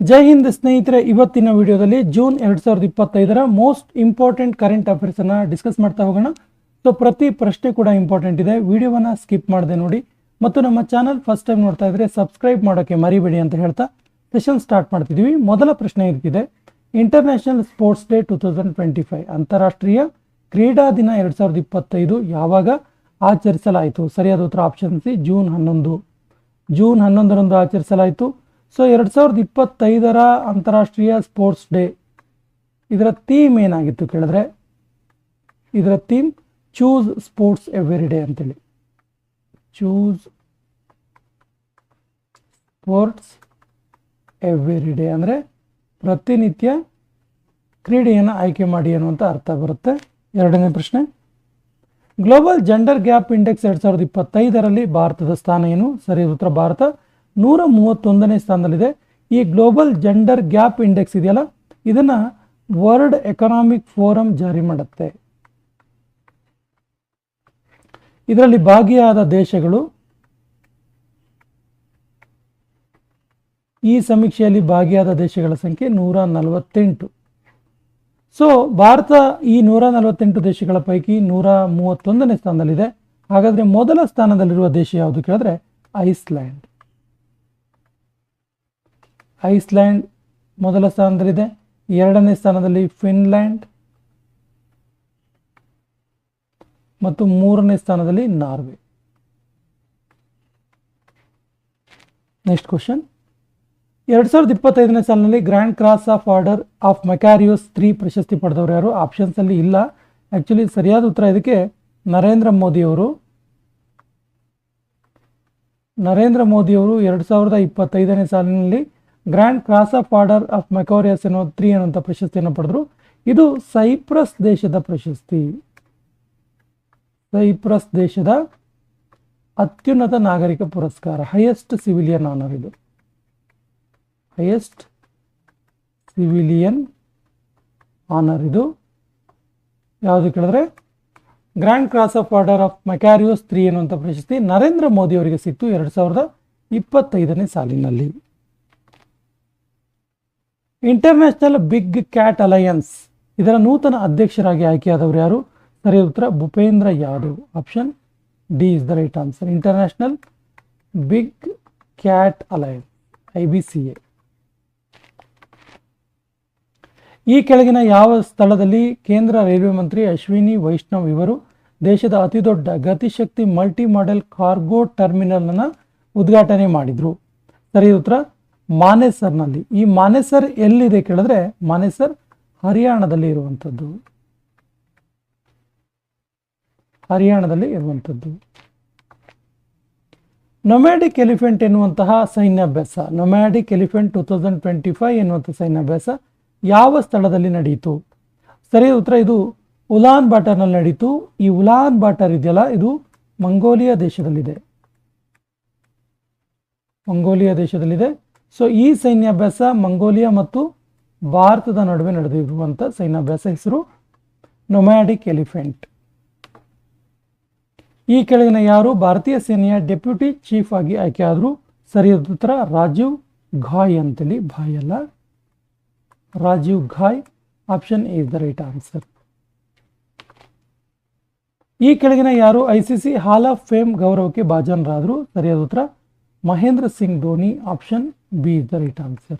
ಜೈ ಹಿಂದ್ ಸ್ನೇಹಿತರೆ, ಇವತ್ತಿನ ವಿಡಿಯೋದಲ್ಲಿ ಜೂನ್ ಎರಡ್ ಸಾವಿರದ ಇಪ್ಪತ್ತೈದರ ಮೋಸ್ಟ್ ಇಂಪಾರ್ಟೆಂಟ್ ಕರೆಂಟ್ ಅಫೇರ್ಸ್ ಅನ್ನ ಡಿಸ್ಕಸ್ ಮಾಡ್ತಾ ಹೋಗೋಣ. ಸೊ ಪ್ರತಿ ಪ್ರಶ್ನೆ ಕೂಡ ಇಂಪಾರ್ಟೆಂಟ್ ಇದೆ. ವಿಡಿಯೋವನ್ನ ಸ್ಕಿಪ್ ಮಾಡದೆ ನೋಡಿ. ಮತ್ತು ನಮ್ಮ ಚಾನಲ್ ಫಸ್ಟ್ ಟೈಮ್ ನೋಡ್ತಾ ಇದ್ರೆ ಸಬ್ಸ್ಕ್ರೈಬ್ ಮಾಡೋಕೆ ಮರಿಬೇಡಿ ಅಂತ ಹೇಳ್ತಾ ಸೆಷನ್ ಸ್ಟಾರ್ಟ್ ಮಾಡ್ತಿದ್ದೀವಿ ಮೊದಲ ಪ್ರಶ್ನೆ ಇರ್ತಿದೆ international sports day two thousand twenty five ಅಂತಾರಾಷ್ಟ್ರೀಯ ಕ್ರೀಡಾ ದಿನ ಎರಡ್ ಸಾವಿರದ ಇಪ್ಪತ್ತೈದು ಯಾವಾಗ ಆಚರಿಸಲಾಯಿತು? ಸರಿಯಾದ ಉತ್ತರ ಆಪ್ಷನ್ ಸಿ ಜೂನ್ ಹನ್ನೊಂದು. ಜೂನ್ ಹನ್ನೊಂದರಂದು ಆಚರಿಸಲಾಯಿತು. ಸೊ ಎರಡು ಸಾವಿರದ ಇಪ್ಪತ್ತೈದರ ಅಂತಾರಾಷ್ಟ್ರೀಯ ಸ್ಪೋರ್ಟ್ಸ್ ಡೇ ಇದರ ಥೀಮ್ ಏನಾಗಿತ್ತು ಕೇಳಿದ್ರೆ? ಇದರ theme choose sports every day ಅಂತೇಳಿ. ಚೂಸ್ ಸ್ಪೋರ್ಟ್ಸ್ ಎವ್ರಿ ಡೇ ಅಂದರೆ ಪ್ರತಿನಿತ್ಯ ಕ್ರೀಡೆಯನ್ನು ಆಯ್ಕೆ ಮಾಡಿ ಅನ್ನುವಂಥ ಅರ್ಥ ಬರುತ್ತೆ. ಎರಡನೇ ಪ್ರಶ್ನೆ. ಗ್ಲೋಬಲ್ ಜೆಂಡರ್ ಗ್ಯಾಪ್ ಇಂಡೆಕ್ಸ್ ಎರಡು ಸಾವಿರದ ಇಪ್ಪತ್ತೈದರಲ್ಲಿ ಭಾರತದ ಸ್ಥಾನ ಏನು? ಸರಿ ಉತ್ತರ ಭಾರತ. ನೂರ ಮೂವತ್ತೊಂದನೇ ಸ್ಥಾನದಲ್ಲಿದೆ. ಈ ಗ್ಲೋಬಲ್ ಜೆಂಡರ್ ಗ್ಯಾಪ್ ಇಂಡೆಕ್ಸ್ ಇದೆಯಲ್ಲ? ಇದನ್ನು ವರ್ಲ್ಡ್ ಎಕನಾಮಿಕ್ ಫೋರಂ ಜಾರಿ ಮಾಡುತ್ತೆ. ಇದರಲ್ಲಿ ಭಾಗಿಯಾದ ದೇಶಗಳು ಈ ಸಮೀಕ್ಷೆಯಲ್ಲಿ ಭಾಗಿಯಾದ ದೇಶಗಳ ಸಂಖ್ಯೆ ನೂರ ನಲವತ್ತೆಂಟು ಸೊ ಭಾರತ ಈ ನೂರ ನಲವತ್ತೆಂಟು ದೇಶಗಳ ಪೈಕಿ ನೂರ ಮೂವತ್ತೊಂದನೇ ಸ್ಥಾನದಲ್ಲಿದೆ. ಹಾಗಾದರೆ ಮೊದಲ ಸ್ಥಾನದಲ್ಲಿರುವ ದೇಶ ಯಾವುದು ಕೇಳಿದ್ರೆ? ಐಸ್ಲ್ಯಾಂಡ್ ಐಸ್ಲ್ಯಾಂಡ್ ಮೊದಲ ಸ್ಥಾನದಲ್ಲಿದೆ. ಎರಡನೇ ಸ್ಥಾನದಲ್ಲಿ ಫಿನ್ಲ್ಯಾಂಡ್ ಮತ್ತು ಮೂರನೇ ಸ್ಥಾನದಲ್ಲಿ ನಾರ್ವೆ. ನೆಕ್ಸ್ಟ್ ಕ್ವಶನ್ ಎರಡು ಸಾವಿರದ ಇಪ್ಪತ್ತೈದನೇ ಸಾಲಿನಲ್ಲಿ grand cross of order of Makarios three ಪ್ರಶಸ್ತಿ ಪಡೆದವರು ಯಾರು? ಆಪ್ಷನ್ಸ್ ಅಲ್ಲಿ ಇಲ್ಲ. ಆ್ಯಕ್ಚುಲಿ ಸರಿಯಾದ ಉತ್ತರ ಇದಕ್ಕೆ ನರೇಂದ್ರ ಮೋದಿಯವರು ನರೇಂದ್ರ ಮೋದಿಯವರು ಎರಡು ಸಾವಿರದ ಇಪ್ಪತ್ತೈದನೇ ಸಾಲಿನಲ್ಲಿ grand cross of order of Makarios ಎನ್ನುವ ತ್ರೀ ಅನ್ನುವಂಥ ಪ್ರಶಸ್ತಿಯನ್ನು ಪಡೆದರು. ಇದು ಸೈಪ್ರಸ್ ದೇಶದ ಪ್ರಶಸ್ತಿ. ಸೈಪ್ರಸ್ ದೇಶದ ಅತ್ಯುನ್ನತ ನಾಗರಿಕ ಪುರಸ್ಕಾರ. ಹೈಯೆಸ್ಟ್ ಸಿವಿಲಿಯನ್ ಆನರ್ ಇದು. ಹೈಯೆಸ್ಟ್ ಸಿವಿಲಿಯನ್ ಆನರ್ ಇದು. ಯಾವುದು ಕೇಳಿದ್ರೆ? Grand cross of order of Makarios three ಅನ್ನುವಂಥ ಪ್ರಶಸ್ತಿ ನರೇಂದ್ರ ಮೋದಿ ಅವರಿಗೆ ಸಿಕ್ತು ಎರಡು ಸಾವಿರದ ಇಪ್ಪತ್ತೈದನೇ ಸಾಲಿನಲ್ಲಿ. ಇಂಟರ್ನ್ಯಾಷನಲ್ ಬಿಗ್ ಕ್ಯಾಟ್ ಅಲಯನ್ಸ್ ಇದರ ನೂತನ ಅಧ್ಯಕ್ಷರಾಗಿ ಆಯ್ಕೆಯಾದವರು ಯಾರು? ಸರಿ ಉತ್ತರ, Bhupendra Yadav. Option D is the right answer international big cat alliance I B C A ಈ ಕೆಳಗಿನ ಯಾವ ಸ್ಥಳದಲ್ಲಿ ಕೇಂದ್ರ ರೈಲ್ವೆ ಮಂತ್ರಿ ಅಶ್ವಿನಿ ವೈಷ್ಣವ್ ಇವರು ದೇಶದ ಅತಿದೊಡ್ಡ Gatishakti multi modal cargo terminal ಅನ್ನ ಉದ್ಘಾಟನೆ ಮಾಡಿದ್ರು? ಸರಿ ಉತ್ತರ ಮಾನೇಸರ್ನಲ್ಲಿ. ಈ ಮಾನೇಸರ್ ಎಲ್ಲಿದೆ ಕೇಳಿದ್ರೆ ಮಾನೇಸರ್ ಹರಿಯಾಣದಲ್ಲಿ ಇರುವಂಥದ್ದು ಹರಿಯಾಣದಲ್ಲಿ ಇರುವಂಥದ್ದು ನೊಮ್ಯಾಡಿಕ್ ಎಲಿಫೆಂಟ್ ಎನ್ನುವಂತಹ ಸೈನ್ಯಾಭ್ಯಾಸ. Nomadic elephant two thousand twenty five ಎನ್ನುವಂಥ ಸೈನ್ಯಾಭ್ಯಾಸ ಯಾವ ಸ್ಥಳದಲ್ಲಿ ನಡೆಯಿತು ಸರಿಯಾದ ಉತ್ತರ ಇದು ಉಲಾನ್ ಬಾಟರ್ನಲ್ಲಿ ನಡೀತು. ಈ ಉಲಾನ್ ಬಾಟರ್ ಇದೆಯಲ್ಲ, ಇದು ಮಂಗೋಲಿಯಾ ದೇಶದಲ್ಲಿದೆ. ಮಂಗೋಲಿಯಾ ದೇಶದಲ್ಲಿದೆ. ಸೊ ಈ ಸೈನ್ಯಾಭ್ಯಾಸ ಮಂಗೋಲಿಯಾ ಮತ್ತು ಭಾರತದ ನಡುವೆ ನಡೆದಿರುವಂಥ ಸೈನ್ಯಾಭ್ಯಾಸ ಹೆಸರು ನೊಮ್ಯಾಡಿಕ್ ಎಲಿಫೆಂಟ್ ಈ ಕೆಳಗಿನ ಯಾರು? ಭಾರತೀಯ ಸೇನೆಯ ಡೆಪ್ಯೂಟಿ ಚೀಫ್ ಆಗಿ ಆಯ್ಕೆಯಾದರು. ಸರಿಯಾದ ಉತ್ತರ ರಾಜೀವ್ ಘಾಯ್ ಅಂತೇಳಿ ಭಾಯ್ ಅಲ್ಲ. Rajiv Ghai option is the right answer ಈ ಕೆಳಗಿನ ಯಾರು? I C C hall of fame ಗೌರವಕ್ಕೆ ಭಾಜನರಾದರು. ಸರಿಯಾದ ಉತ್ತರ Mahendra Singh Dhoni option B is the right answer.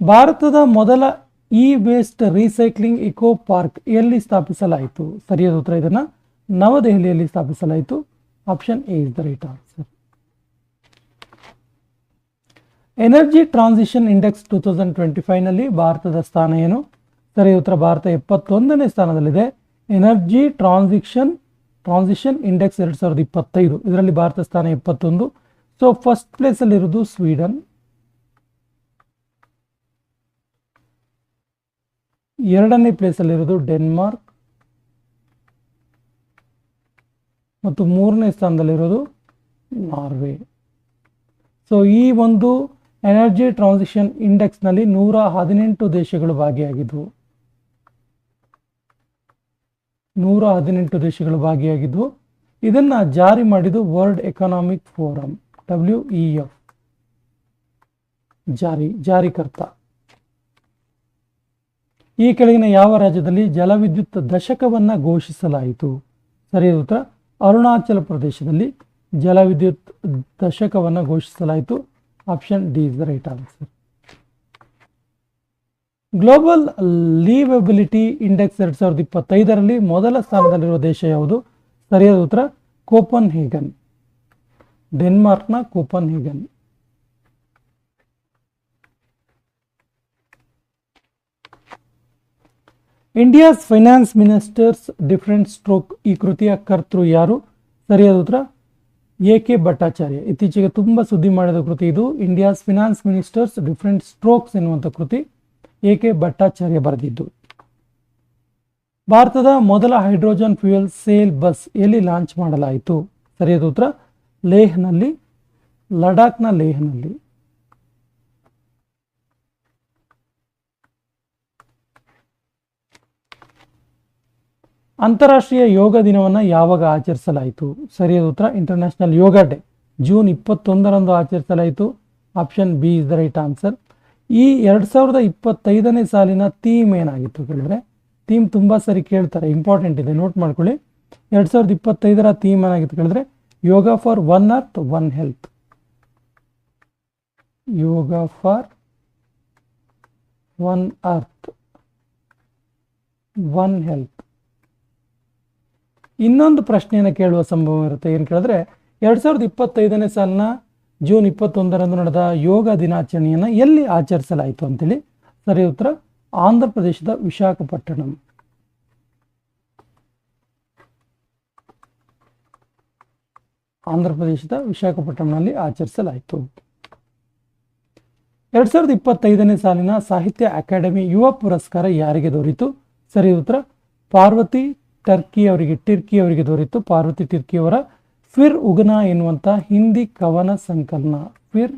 ಭಾರತದ ಮೊದಲ E waste recycling eco park ಎಲ್ಲಿ ಸ್ಥಾಪಿಸಲಾಯಿತು? ಸರಿಯಾದ ಉತ್ತರ ಇದನ್ನು ನವದೆಹಲಿಯಲ್ಲಿ ಸ್ಥಾಪಿಸಲಾಯಿತು. Option A is the right answer energy transition index two thousand twenty ಫೈವ್ನಲ್ಲಿ ಭಾರತದ ಸ್ಥಾನ ಏನು? ಸರಿಯಾದ ಉತ್ತರ, ಭಾರತ ಎಪ್ಪತ್ತೊಂದನೇ ಸ್ಥಾನದಲ್ಲಿದೆ. ಎನರ್ಜಿ ಟ್ರಾನ್ಸಿಷನ್ ಟ್ರಾನ್ಸಿಷನ್ ಇಂಡೆಕ್ಸ್ ಎರಡು ಸಾವಿರದ ಇಪ್ಪತ್ತೈದು. ಇದರಲ್ಲಿ ಭಾರತ ಸ್ಥಾನ ಇಪ್ಪತ್ತೊಂದು ಸೊ ಫಸ್ಟ್ ಪ್ಲೇಸಲ್ಲಿರೋದು ಸ್ವೀಡನ್ ಎರಡನೇ ಪ್ಲೇಸಲ್ಲಿರೋದು ಡೆನ್ಮಾರ್ಕ್ ಮತ್ತು ಮೂರನೇ ಸ್ಥಾನದಲ್ಲಿರೋದು ನಾರ್ವೆ ಸೊ ಈ ಒಂದು ಎನರ್ಜಿ ಟ್ರಾನ್ಸಿಷನ್ ಇಂಡೆಕ್ಸ್ನಲ್ಲಿ ನೂರ ಹದಿನೆಂಟು ದೇಶಗಳು ಭಾಗಿಯಾಗಿದ್ವು. ನೂರ ಹದಿನೆಂಟು ದೇಶಗಳು ಭಾಗಿಯಾಗಿದ್ದು, ಇದನ್ನು ಜಾರಿ ಮಾಡಿದ್ದು World Economic Forum W E F ಜಾರಿ, ಜಾರಿಕರ್ತ. ಈ ಕೆಳಗಿನ ಯಾವ ರಾಜ್ಯದಲ್ಲಿ ಜಲವಿದ್ಯುತ್ ದಶಕವನ್ನು ಘೋಷಿಸಲಾಯಿತು? ಸರಿಯಾದ ಉತ್ತರ, ಅರುಣಾಚಲ ಪ್ರದೇಶದಲ್ಲಿ ಜಲವಿದ್ಯುತ್ ದಶಕವನ್ನು ಘೋಷಿಸಲಾಯಿತು. Option D is the right answer global liveability index ಎರಡ್ ಸಾವಿರದ ಇಪ್ಪತ್ತೈದರಲ್ಲಿ ಮೊದಲ ಸ್ಥಾನದಲ್ಲಿರುವ ದೇಶ ಯಾವುದು? ಸರಿಯಾದ ಉತ್ತರ Copenhagen ಡೆನ್ಮಾರ್ಕ್ನ Copenhagen India's finance ministers different stroke ಈ ಕೃತಿಯ ಕರ್ತೃ ಯಾರು? ಸರಿಯಾದ ಉತ್ತರ ಎ ಕೆ ಭಟ್ಟಾಚಾರ್ಯ. ಇತ್ತೀಚೆಗೆ ತುಂಬ ಸುದ್ದಿ ಮಾಡಿದ ಕೃತಿ ಇದು. India's finance ministers different strokes ಎನ್ನುವಂಥ ಕೃತಿ. ಎ ಕೆ ಭಟ್ಟಾಚಾರ್ಯ ಬರೆದಿದ್ದು? ಭಾರತದ ಮೊದಲ ಹೈಡ್ರೋಜನ್ ಫ್ಯೂಯಲ್ ಸೇಲ್ ಬಸ್ ಎಲ್ಲಿ ಲಾಂಚ್ ಮಾಡಲಾಯಿತು? ಸರಿಯಾದ ಉತ್ತರ, ಲೇಹ್ನಲ್ಲಿ, ಲಡಾಖ್ನ ಲೇಹ್ನಲ್ಲಿ. ಅಂತಾರಾಷ್ಟ್ರೀಯ ಯೋಗ ದಿನವನ್ನು ಯಾವಾಗ ಆಚರಿಸಲಾಯಿತು? ಸರಿಯಾದ ಉತ್ತರ, ಇಂಟರ್ನ್ಯಾಷನಲ್ ಯೋಗ ಡೇ, ಜೂನ್ ಇಪ್ಪತ್ತೊಂದರಂದು ಆಚರಿಸಲಾಯಿತು. Option B is the right answer. ಈ ಎರಡು ಸಾವಿರದ ಇಪ್ಪತ್ತೈದನೇ ಸಾಲಿನ ಥೀಮ್ ಏನಾಗಿತ್ತು ಕೇಳಿದ್ರೆ ಥೀಮ್ ತುಂಬ ಸರಿ ಕೇಳ್ತಾರೆ ಇಂಪಾರ್ಟೆಂಟ್ ಇದೆ ನೋಟ್ ಮಾಡ್ಕೊಳ್ಳಿ. ಎರಡು ಸಾವಿರದ ಇಪ್ಪತ್ತೈದರ ಥೀಮ್ ಏನಾಗಿತ್ತು ಕೇಳಿದ್ರೆ, yoga for one earth, one health. Yoga for one earth, one health. ಇನ್ನೊಂದು ಪ್ರಶ್ನೆಯನ್ನು ಕೇಳುವ ಸಂಭವ ಇರುತ್ತೆ, ಏನು ಕೇಳಿದ್ರೆ, ಎರಡು ಸಾವಿರದ ಇಪ್ಪತ್ತೈದನೇ ಸಾಲಿನ ಜೂನ್ ಇಪ್ಪತ್ತೊಂದರಂದು ನಡೆದ ಯೋಗ ದಿನಾಚರಣೆಯನ್ನು ಎಲ್ಲಿ ಆಚರಿಸಲಾಯಿತು ಅಂತೇಳಿ ಸರಿ ಉತ್ತರ, ಆಂಧ್ರ ಪ್ರದೇಶದ ವಿಶಾಖಪಟ್ಟಣಂ. ಆಂಧ್ರ ಪ್ರದೇಶದ ವಿಶಾಖಪಟ್ಟಣಂನಲ್ಲಿ ಆಚರಿಸಲಾಯಿತು. ಎರಡ್ ಸಾವಿರದ ಇಪ್ಪತ್ತೈದನೇ ಸಾಲಿನ ಸಾಹಿತ್ಯ ಅಕಾಡೆಮಿ ಯುವ ಪುರಸ್ಕಾರ ಯಾರಿಗೆ ದೊರೆಯಿತು? ಸರಿ ಉತ್ತರ, ಪಾರ್ವತಿ ಟರ್ಕಿ ಅವರಿಗೆ, ಟಿರ್ಕಿ ಅವರಿಗೆ ದೊರೆಯಿತು. ಪಾರ್ವತಿ ಟಿರ್ಕಿ ಅವರ ಫಿರ್ ಉಗ್ನ ಎನ್ನುವಂಥ ಹಿಂದಿ ಕವನ ಸಂಕಲನ. ಫಿರ್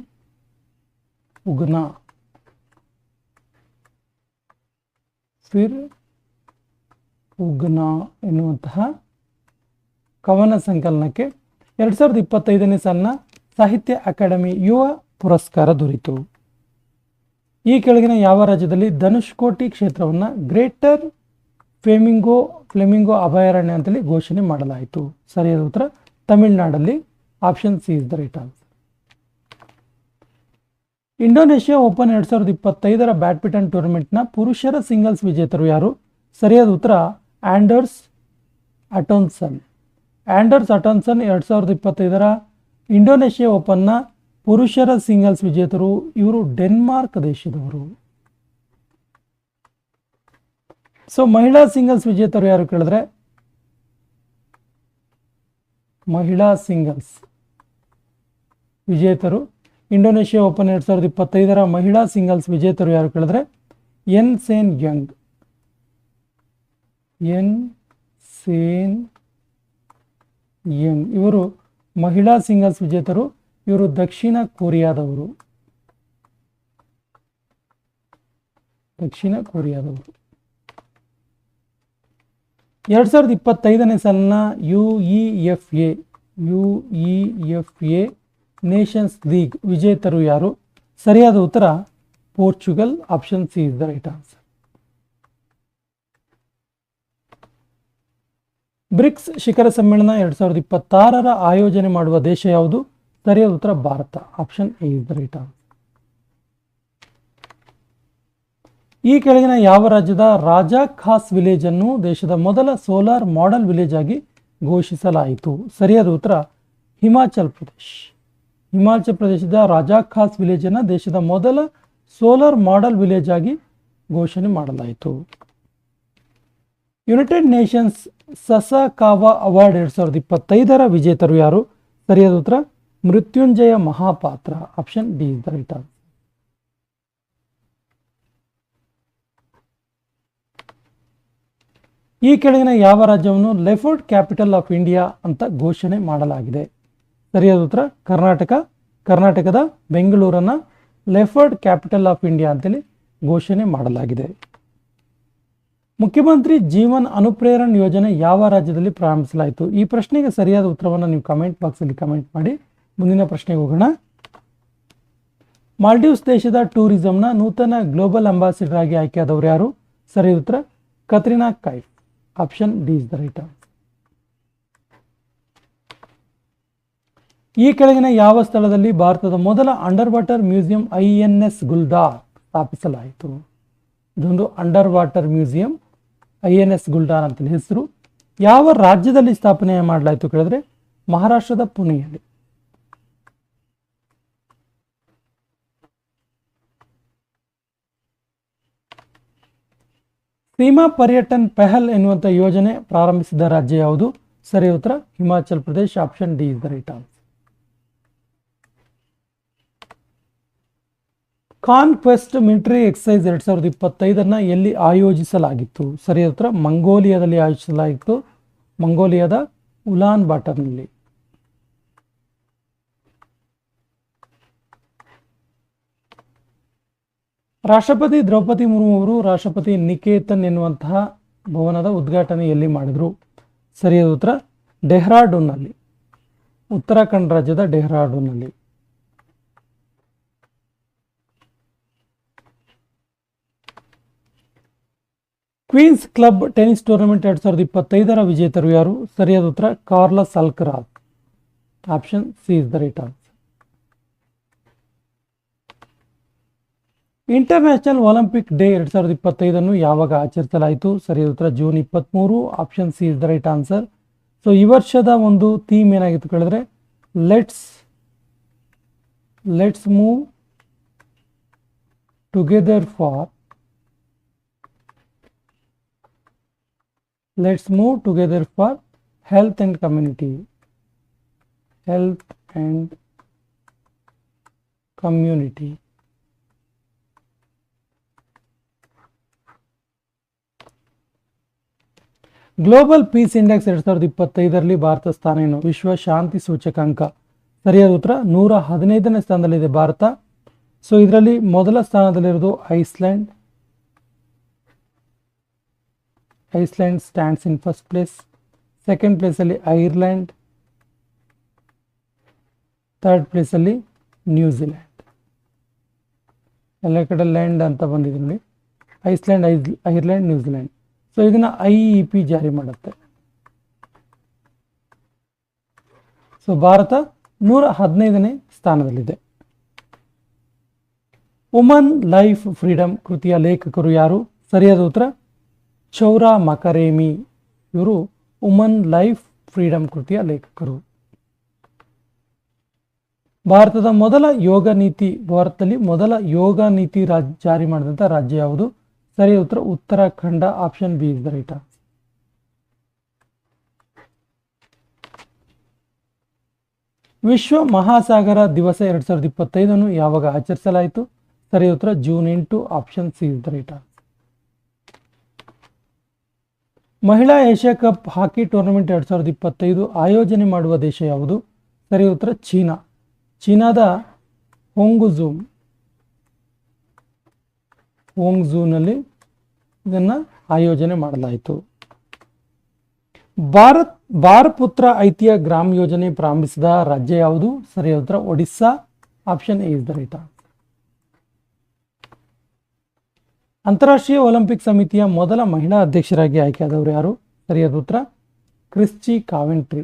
ಉಗ್ನ. ಫಿರ್ ಉಗ್ನ ಎನ್ನುವಂತಹ ಕವನ ಸಂಕಲನಕ್ಕೆ ಎರಡು ಸಾವಿರದ ಇಪ್ಪತ್ತೈದನೇ ಸಾಲಿನ ಸಾಹಿತ್ಯ ಅಕಾಡೆಮಿ ಯುವ ಪುರಸ್ಕಾರ ದೊರೆಯಿತು ಈ ಕೆಳಗಿನ ಯಾವ ರಾಜ್ಯದಲ್ಲಿ ಧನುಷ್ಕೋಟಿ ಕ್ಷೇತ್ರವನ್ನು ಗ್ರೇಟರ್ ಫ್ಲೆಮಿಂಗೋ ಫ್ಲೆಮಿಂಗೋ ಅಭಯಾರಣ್ಯ ಅಂತೇಳಿ ಘೋಷಣೆ ಮಾಡಲಾಯಿತು. ಸರಿಯಾದ ಉತ್ತರ ತಮಿಳುನಾಡಲ್ಲಿ option C is the right answer Indonesia open ಎರಡು ಸಾವಿರದ ಇಪ್ಪತ್ತೈದರ ಬ್ಯಾಡ್ಮಿಂಟನ್ ಟೂರ್ನಮೆಂಟ್ನ ಪುರುಷರ ಸಿಂಗಲ್ಸ್ ವಿಜೇತರು ಯಾರು? ಸರಿಯಾದ ಉತ್ತರ, ಆ್ಯಂಡರ್ಸ್ ಅಟೋನ್ಸನ್. ಆ್ಯಂಡರ್ಸ್ ಅಟೋನ್ಸನ್ ಎರಡು ಸಾವಿರದ ಇಪ್ಪತ್ತೈದರ ಇಂಡೋನೇಷ್ಯಾ ಓಪನ್ನ ಪುರುಷರ ಸಿಂಗಲ್ಸ್ ವಿಜೇತರು ಇವರು ಡೆನ್ಮಾರ್ಕ್ ದೇಶದವರು. ಸೊ ಮಹಿಳಾ ಸಿಂಗಲ್ಸ್ ವಿಜೇತರು ಯಾರು ಕೇಳಿದ್ರೆ ಮಹಿಳಾ ಸಿಂಗಲ್ಸ್ ವಿಜೇತರು. ಇಂಡೋನೇಷ್ಯಾ ಓಪನ್ ಎರಡು ಸಾವಿರದ ಇಪ್ಪತ್ತೈದರ ಮಹಿಳಾ ಸಿಂಗಲ್ಸ್ ವಿಜೇತರು ಯಾರು ಕೇಳಿದ್ರೆ? An Se Young An Se Young ಇವರು ಮಹಿಳಾ ಸಿಂಗಲ್ಸ್ ವಿಜೇತರು. ಇವರು ದಕ್ಷಿಣ ಕೊರಿಯಾದವರು. ದಕ್ಷಿಣ ಕೊರಿಯಾದವರು. ಎರಡು ಸಾವಿರದ ಇಪ್ಪತ್ತೈದನೇ ಸಾಲಿನ U E F A. U E F A nations league ವಿಜೇತರು ಯಾರು? ಸರಿಯಾದ ಉತ್ತರ Portugal option C is the right answer BRICS ಶಿಖರ ಸಮ್ಮೇಳನ ಎರಡು ಸಾವಿರದ ಇಪ್ಪತ್ತಾರರ ಆಯೋಜನೆ ಮಾಡುವ ದೇಶ ಯಾವುದು? ಸರಿಯಾದ ಉತ್ತರ, Bharat option A is the right answer ಈ ಕೆಳಗಿನ ಯಾವ ರಾಜ್ಯದ ರಾಜಾ ಖಾಸ್ ವಿಲೇಜ್ ಅನ್ನು ದೇಶದ ಮೊದಲ ಸೋಲಾರ್ ಮಾಡೆಲ್ ವಿಲೇಜ್ ಆಗಿ ಘೋಷಿಸಲಾಯಿತು? ಸರಿಯಾದ ಉತ್ತರ ಹಿಮಾಚಲ್ ಪ್ರದೇಶ್. ಹಿಮಾಚಲ್ ಪ್ರದೇಶದ ರಾಜಾ ಖಾಸ್ ವಿಲೇಜ್ ಅನ್ನು ದೇಶದ ಮೊದಲ ಸೋಲಾರ್ ಮಾಡೆಲ್ ವಿಲೇಜ್ ಆಗಿ ಘೋಷಣೆ ಮಾಡಲಾಯಿತು. ಯುನೈಟೆಡ್ ನೇಷನ್ಸ್ ಸಸಾಕಾವಾ ಅವಾರ್ಡ್ ಎರಡು ಸಾವಿರದ ಇಪ್ಪತ್ತೈದರ ವಿಜೇತರು ಯಾರು? ಸರಿಯಾದ ಉತ್ತರ Mrutyunjay Mohapatra option D is the right answer ಈ ಕೆಳಗಿನ ಯಾವ ರಾಜ್ಯವನ್ನು ಲೆಫರ್ಡ್ ಕ್ಯಾಪಿಟಲ್ ಆಫ್ ಇಂಡಿಯಾ ಅಂತ ಘೋಷಣೆ ಮಾಡಲಾಗಿದೆ? ಸರಿಯಾದ ಉತ್ತರ, ಕರ್ನಾಟಕ. ಕರ್ನಾಟಕದ ಬೆಂಗಳೂರನ್ನ ಲೆಫರ್ಡ್ ಕ್ಯಾಪಿಟಲ್ ಆಫ್ ಇಂಡಿಯಾ ಅಂತೇಳಿ ಘೋಷಣೆ ಮಾಡಲಾಗಿದೆ. ಮುಖ್ಯಮಂತ್ರಿ ಜೀವನ್ ಅನುಪ್ರೇರಣ್ ಯೋಜನೆ ಯಾವ ರಾಜ್ಯದಲ್ಲಿ ಪ್ರಾರಂಭಿಸಲಾಯಿತು? ಈ ಪ್ರಶ್ನೆಗೆ ಸರಿಯಾದ ಉತ್ತರವನ್ನು ನೀವು ಕಮೆಂಟ್ ಬಾಕ್ಸಲ್ಲಿ ಕಮೆಂಟ್ ಮಾಡಿ. ಮುಂದಿನ ಪ್ರಶ್ನೆಗೆ ಹೋಗೋಣ. ಮಾಲ್ಡೀವ್ಸ್ ದೇಶದ ಟೂರಿಸಂನ ನೂತನ ಗ್ಲೋಬಲ್ ಅಂಬಾಸಿಡರ್ ಆಗಿ ಆಯ್ಕೆಯಾದವರು ಯಾರು? ಸರಿಯಾದ ಉತ್ತರ, Katrina Kaif. Option D is the right ಈ ಕೆಳಗಿನ ಯಾವ ಸ್ಥಳದಲ್ಲಿ ಭಾರತದ ಮೊದಲ under water museum I N S Guldar ಸ್ಥಾಪಿಸಲಾಯಿತು? ಇದೊಂದು under water museum I N S Guldar ಅಂತ ಹೆಸರು. ಯಾವ ರಾಜ್ಯದಲ್ಲಿ ಸ್ಥಾಪನೆ ಮಾಡಲಾಯಿತು ಕೇಳಿದ್ರೆ ಮಹಾರಾಷ್ಟ್ರದ ಪುಣೆಯಲ್ಲಿ. ಸೀಮಾ ಪರ್ಯಟನ್ ಪೆಹಲ್ ಎನ್ನುವಂಥ ಯೋಜನೆ ಪ್ರಾರಂಭಿಸಿದ ರಾಜ್ಯ ಯಾವುದು? ಸರಿ, ಉತ್ತರ Himachal Pradesh option D is the right answer Khaan Quest military exercise ಎರಡ್ ಸಾವಿರದ ಇಪ್ಪತ್ತೈದನ್ನ ಎಲ್ಲಿ ಆಯೋಜಿಸಲಾಗಿತ್ತು? ಸರಿ, ಉತ್ತರ ಮಂಗೋಲಿಯಾದಲ್ಲಿ ಆಯೋಜಿಸಲಾಗಿತ್ತು. ಮಂಗೋಲಿಯಾದ ಉಲಾನ್ ಬಾಟರ್ನಲ್ಲಿ. ರಾಷ್ಟ್ರಪತಿ ದ್ರೌಪದಿ ಮುರ್ಮು ಅವರು ರಾಷ್ಟ್ರಪತಿ ನಿಕೇತನ್ ಎನ್ನುವಂತಹ ಭವನದ ಉದ್ಘಾಟನೆ ಎಲ್ಲಿ ಮಾಡಿದ್ರು ಸರಿಯಾದ ಉತ್ತರ. ಡೆಹ್ರಾಡೂನ್ನಲ್ಲಿ. ಉತ್ತರಾಖಂಡ್ ರಾಜ್ಯದ ಡೆಹ್ರಾಡೂನ್ನಲ್ಲಿ. ಕ್ವೀನ್ಸ್ ಕ್ಲಬ್ ಟೆನಿಸ್ ಟೂರ್ನಮೆಂಟ್ ಎರಡು ಸಾವಿರದ ಇಪ್ಪತ್ತೈದರ ವಿಜೇತರು ಯಾರು? ಸರಿಯಾದ ಉತ್ತರ. Carlos Alcaraz option C is the right answer. International Olympic day ಎರಡ್ ಸಾವಿರದ ಇಪ್ಪತ್ತೈದನ್ನು ಯಾವಾಗ ಆಚರಿಸಲಾಯಿತು? ಸರಿಯಾದ ಉತ್ತರ ಜೂನ್ ಇಪ್ಪತ್ತ್ಮೂರು option C is the right answer so ಈ ವರ್ಷದ ಒಂದು ಥೀಮ್ ಏನಾಗಿತ್ತು ಕೇಳಿದ್ರೆ let's let's move together for let's move together for health and community health and community. Global peace index ಎರಡ್ ಸಾವಿರದ ಇಪ್ಪತ್ತೈದರಲ್ಲಿ ಭಾರತ ಸ್ಥಾನ ಏನು? ವಿಶ್ವ ಶಾಂತಿ ಸೂಚಕಾಂಕ. ಸರಿಯಾದ ಉತ್ತರ, ನೂರ ಹದಿನೈದನೇ ಸ್ಥಾನದಲ್ಲಿದೆ ಭಾರತ. ಸೊ ಇದರಲ್ಲಿ ಮೊದಲ ಸ್ಥಾನದಲ್ಲಿರೋದು Iceland Iceland stands in first place second ಪ್ಲೇಸಲ್ಲಿ ಐರ್ಲ್ಯಾಂಡ್ ಥರ್ಡ್ ಪ್ಲೇಸಲ್ಲಿ ನ್ಯೂಜಿಲ್ಯಾಂಡ್ ಎಲ್ಲ ಕಡೆ ಲ್ಯಾಂಡ್ ಅಂತ ಬಂದಿದೆ ನೋಡಿ. Iceland ice Ireland New Zealand so ಇದನ್ನ ಐ ಇ ಪಿ ಜಾರಿ ಮಾಡುತ್ತೆ. ಸೊ ಭಾರತ ನೂರ ಹದಿನೈದನೇ ಸ್ಥಾನದಲ್ಲಿದೆ. ವುಮನ್ ಲೈಫ್ ಫ್ರೀಡಮ್ ಕೃತಿಯ ಲೇಖಕರು ಯಾರು? ಸರಿಯಾದ ಉತ್ತರ? ಚೌರಾ ಮಕರೇಮಿ. ಇವರು ವುಮನ್ ಲೈಫ್ ಫ್ರೀಡಮ್ ಕೃತಿಯ ಲೇಖಕರು. ಭಾರತದ ಮೊದಲ ಯೋಗ ನೀತಿ, ಭಾರತದಲ್ಲಿ ಮೊದಲ ಯೋಗ ನೀತಿ ರಾಜ್, ಜಾರಿ ಮಾಡಿದಂಥ ರಾಜ್ಯ ಯಾವುದು? ಸರಿಯಾದ ಉತ್ತರ, Uttarakhand option B is the right ವಿಶ್ವ ಮಹಾಸಾಗರ ದಿವಸ ಎರಡ್ ಸಾವಿರದ ಇಪ್ಪತ್ತೈದನ್ನು ಯಾವಾಗ ಆಚರಿಸಲಾಯಿತು? ಸರಿ, ಉತ್ತರ, ಜೂನ್ ಎಂಟು option C is the right ಮಹಿಳಾ ಏಷ್ಯಾ ಕಪ್ ಹಾಕಿ ಟೂರ್ನಮೆಂಟ್ ಎರಡ್ ಸಾವಿರದ ಇಪ್ಪತ್ತೈದು ಆಯೋಜನೆ ಮಾಡುವ ದೇಶ ಯಾವುದು? ಸರಿ, ಉತ್ತರ, ಚೀನಾ. ಚೀನಾದ ಹೋಂಗುಝೂಮ್ ಹೋಂಗ್ಝೂನಲ್ಲಿ ಇದನ್ನು ಆಯೋಜನೆ ಮಾಡಲಾಯಿತು. ಭಾರತ್ ಬಾರಪುತ್ರ ಐತಿಹ್ಯ ಗ್ರಾಮ ಯೋಜನೆ ಪ್ರಾರಂಭಿಸಿದ ರಾಜ್ಯ ಯಾವುದು? ಸರಿ, ಉತ್ತರ Odisha. Option A is the right ಅಂತಾರಾಷ್ಟ್ರೀಯ ಒಲಿಂಪಿಕ್ ಸಮಿತಿಯ ಮೊದಲ ಮಹಿಳಾ ಅಧ್ಯಕ್ಷರಾಗಿ ಆಯ್ಕೆಯಾದವರು ಯಾರು? ಸರಿಯಾದ ಉತ್ತರ. Kirsty Coventry.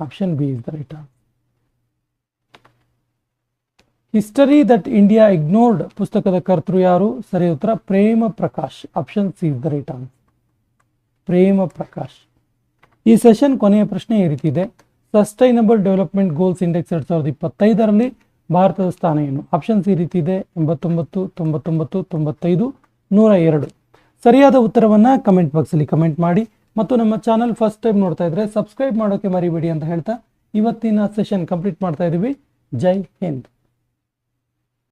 Option B is the right history that India ignored ಪುಸ್ತಕದ ಕರ್ತೃ ಯಾರು? ಸರಿ ಉತ್ತರ, Prem Prakash option C the right Prem Prakash. ಈ ಸೆಷನ್ ಕೊನೆಯ ಪ್ರಶ್ನೆ ಈ ರೀತಿ ಇದೆ. ಸಸ್ಟೈನಬಲ್ ಡೆವಲಪ್ಮೆಂಟ್ ಗೋಲ್ಸ್ ಇಂಡೆಕ್ಸ್ ಎರಡ್ ಸಾವಿರದ ಇಪ್ಪತ್ತೈದರಲ್ಲಿ ಭಾರತದ ಸ್ಥಾನ ಏನು? ಆಪ್ಷನ್ಸ್ ಈ ರೀತಿ ಇದೆ, ಎಂಬತ್ತೊಂಬತ್ತು, ತೊಂಬತ್ತೊಂಬತ್ತು, ತೊಂಬತ್ತೈದು, ನೂರ ಎರಡು. ಸರಿಯಾದ ಉತ್ತರವನ್ನು ಕಮೆಂಟ್ ಬಾಕ್ಸಲ್ಲಿ ಕಮೆಂಟ್ ಮಾಡಿ. ಮತ್ತು ನಮ್ಮ ಚಾನಲ್ ಫಸ್ಟ್ ಟೈಮ್ ನೋಡ್ತಾ ಇದ್ರೆ ಸಬ್ಸ್ಕ್ರೈಬ್ ಮಾಡೋಕ್ಕೆ ಮರಿಬೇಡಿ ಅಂತ ಹೇಳ್ತಾ ಇವತ್ತಿನ ಸೆಷನ್ ಕಂಪ್ಲೀಟ್ ಮಾಡ್ತಾ ಇದ್ದೀವಿ ಜೈ ಹಿಂದ್.